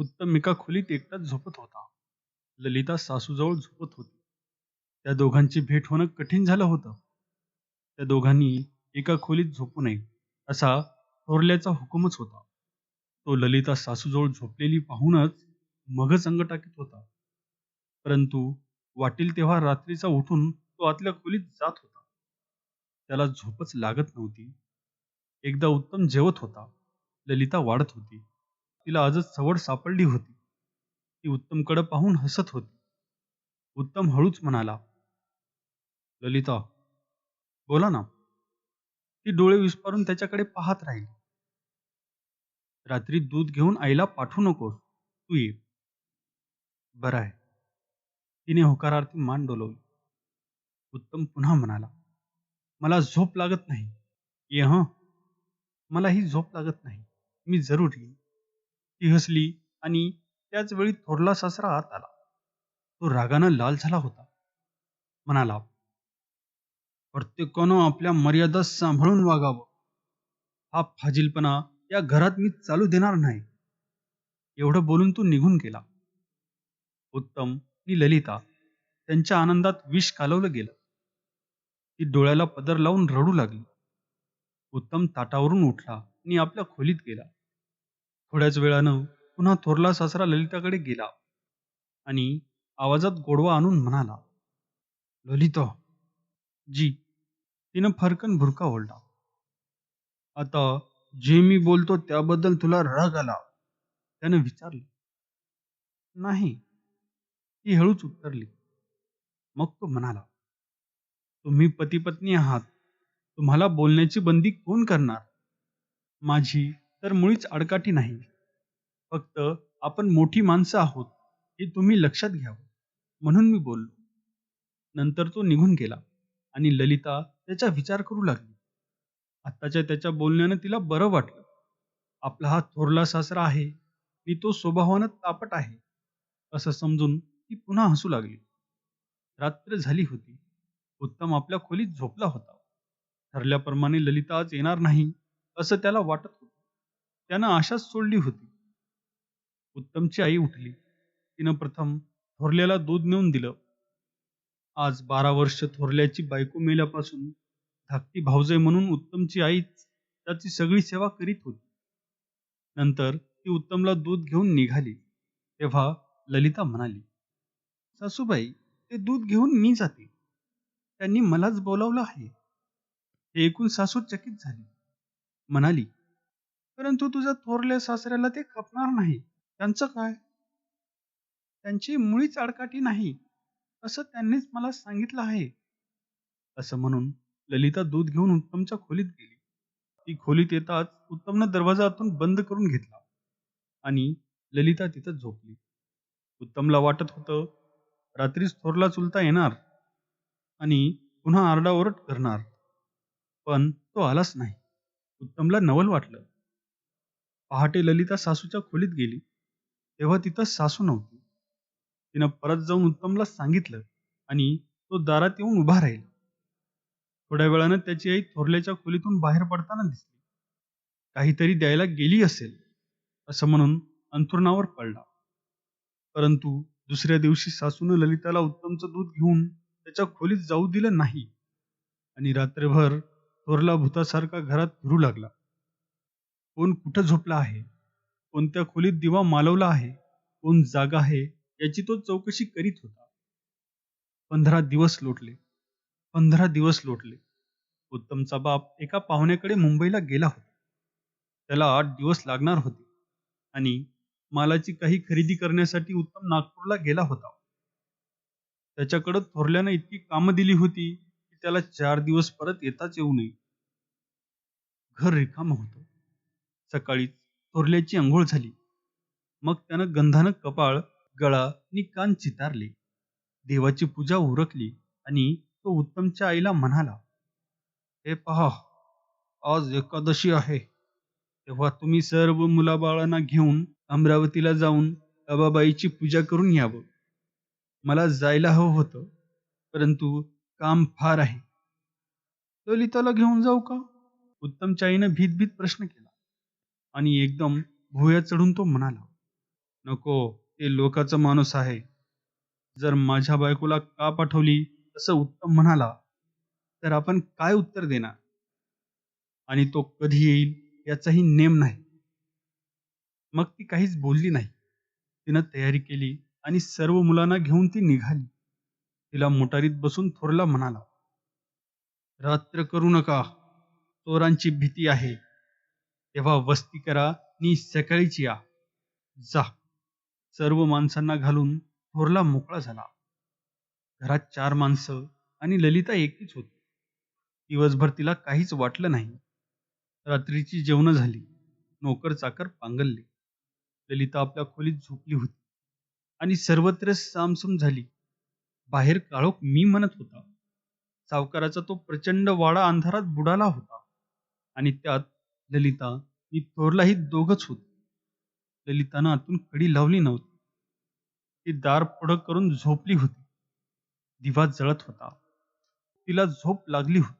उत्तम एका खोलीत एकटाच झोपत होता. ललिता सासूजवळ झोपत होती. त्या दोघांची भेट होणं कठीण झालं होतं. त्या दोघांनी एका खोलीत झोपू नये असा थोरल्याचा हुकूमच होता. तो ललिता सासूजवळ झोपलेली पाहूनच मगच अंग टाकीत होता. परंतु वाटेल तेव्हा रात्रीचा उठून तो आतल्या खोलीत जात होता. त्याला झोपच लागत नव्हती. एकदा उत्तम जेवत होता. ललिता वाढत होती. तिला आजच सवड सापडली होती. ती उत्तमकडे पाहून हसत होती. उत्तम हळूच म्हणाला ललिता बोला ना ती डोळे विस्पारून त्याच्याकडे पाहत राहिली. रात्री दूध घेऊन आईला पाठवू नकोस तू ये. बरं आहे. तिने होकारार्थी मान डोलवली. उत्तम पुन्हा म्हणाला मला झोप लागत नाही. ये हं. मला ही झोप लागत नाही. मी जरूर येईन. ती हसली आणि त्याच वेळी थोरला सासरा आत आला. तो रागानं लाल झाला होता. म्हणाला प्रत्येकानं आपल्या मर्यादा सांभाळून वागावं. हा फाजीलपणा या घरात मी चालू देणार नाही. एवढं बोलून तो निघून गेला. उत्तम आणि ललिता त्यांच्या आनंदात विष कालवलं गेलं. ती डोळ्याला पदर लावून रडू लागली. उत्तम ताटावरून उठला आणि आपल्या खोलीत गेला. थोड्याच वेळानं पुन्हा थोरला सासरा ललिताकडे गेला आणि आवाजात गोडवा आणून म्हणाला ललिता जी तिनं फरकन भुरका ओढला. आता जे मी बोलतो त्याबद्दल तुला राग आला. त्यानं विचारलं नाही. ती हळूच उत्तरली. मग तो म्हणाला तुम्ही पती पत्नी आहात. तुम्हाला बोलण्याची बंदी कोण करणार? माझी तर मुळीच आडकाठी नाही. फक्त आपण मोठी माणसं आहोत हे तुम्ही लक्षात घ्यावं. म्हणून मी बोललो. नंतर तो निघून गेला आणि ललिता त्याचा विचार करू लागली. आत्ताच्या त्याच्या बोलण्यानं तिला बरं वाटलं. आपला हा थोरला सासरा आहे आणि तो स्वभावानं तापट आहे असं समजून ती पुन्हा हसू लागली. रात्र झाली होती. उत्तम आपल्या खोलीत झोपला होता. ठरल्याप्रमाणे ललिता आज येणार नाही असं त्याला वाटत त्यानं आशाच सोडली होती. उत्तमची आई उठली. तिनं प्रथम थोरल्याला दूध नेऊन दिलं. आज बारा वर्ष थोरल्याची बायको मेल्यापासून धाकटी भावजय म्हणून उत्तमची आईच त्याची सगळी सेवा करीत होती. नंतर ती उत्तमला दूध घेऊन निघाली. तेव्हा ललिता म्हणाली सासूबाई ते दूध घेऊन मी जाते. त्यांनी मलाच बोलावलं आहे. हे ऐकून सासू चकित झाली. म्हणाली परंतु तुझ्या थोरल्या सासऱ्याला ते खपणार नाही. त्यांचं काय? त्यांची मुळीच आडकाठी नाही. असं त्यांनीच मला सांगितलं आहे. असं म्हणून ललिता दूध घेऊन उत्तमच्या खोलीत गेली. ती खोलीत येताच उत्तमनं दरवाजा आतून बंद करून घेतला आणि ललिता तिथं झोपली. उत्तमला वाटत होतं रात्रीच थोरला चुलता येणार आणि पुन्हा आरडाओरड करणार. पण तो आलाच नाही. उत्तमला नवल वाटलं. पहाटे ललिता सासूच्या खोलीत गेली. तेव्हा तिथं सासू नव्हती. तिनं परत जाऊन उत्तमला सांगितलं आणि तो दारात येऊन उभा राहिला. थोड्या वेळानं त्याची आई थोरल्याच्या खोलीतून बाहेर पडताना दिसली. काहीतरी द्यायला गेली असेल असं म्हणून अंथरुणावर पडला. परंतु दुसऱ्या दिवशी सासूनं ललिताला उत्तमचं दूध घेऊन त्याच्या खोलीत जाऊ दिलं नाही आणि रात्रभर थोरला भूतासारखा घरात फिरू लागला. कोण कुठं झोपला आहे? कोणत्या खोलीत दिवा मालवला आहे? कोण जागा आहे? याची तो चौकशी करीत होता. पंधरा दिवस लोटले. पंधरा दिवस लोटले. उत्तमचा बाप एका पाहुण्याकडे मुंबईला गेला होता. त्याला आठ दिवस लागणार होते. आणि मालाची काही खरेदी करण्यासाठी उत्तम नागपूरला गेला होता. त्याच्याकडं थोरल्यानं इतकी कामं दिली होती की त्याला चार दिवस परत येताच येऊ नये. घर रिकाम होतं. सकाळी थोरल्याची आंघोळ झाली. मग त्यानं गंधानं कपाळ गळा आणि कान चितारले. देवाची पूजा उरकली आणि तो उत्तमच्या आईला म्हणाला हे पहा आज एकादशी आहे. तेव्हा तुम्ही सर्व मुलाबाळांना घेऊन अमरावतीला जाऊन अबाबाईची पूजा करून यावं. मला जायला हवं होतं परंतु काम फार आहे. ललिताला घेऊन जाऊ का? उत्तमच्या आईनं भीत भीत प्रश्न केला. आणि एकदम भुयात चढून तो म्हणाला नको ते लोकाचा माणूस आहे. जर माझ्या बायकोला का पाठवली असं उत्तम म्हणाला तर आपण काय उत्तर देणार? आणि तो कधी येईल याचाही नेम नाही. मग ती काहीच बोलली नाही. तिनं तयारी केली आणि सर्व मुलांना घेऊन ती निघाली. तिला मोटारीत बसून थोरला म्हणाला रात्र करू नका. चोरांची भीती आहे. तेव्हा वस्ती करा नी सकाळीच या. जा. सर्व माणसांना घालून थोरला मोकळा झाला. घरात चार माणसं आणि ललिता एकटीच होती. दिवसभर तिला काहीच वाटलं नाही. रात्रीची जेवणं झाली. नोकर चाकर पांगलले. ललिता आपल्या खोलीत झोपली होती. आणि सर्वत्र सामसूम झाली. बाहेर काळोख मी म्हणत होता. सावकाराचा तो प्रचंड वाडा अंधारात बुडाला होता. आणि त्यात ललिता मी थोरलाही दोघच होत. ललितानं आतून कडी लावली नव्हती. ती दार पुढं करून झोपली होती. दिवा जळत होता. तिला झोप लागली होती.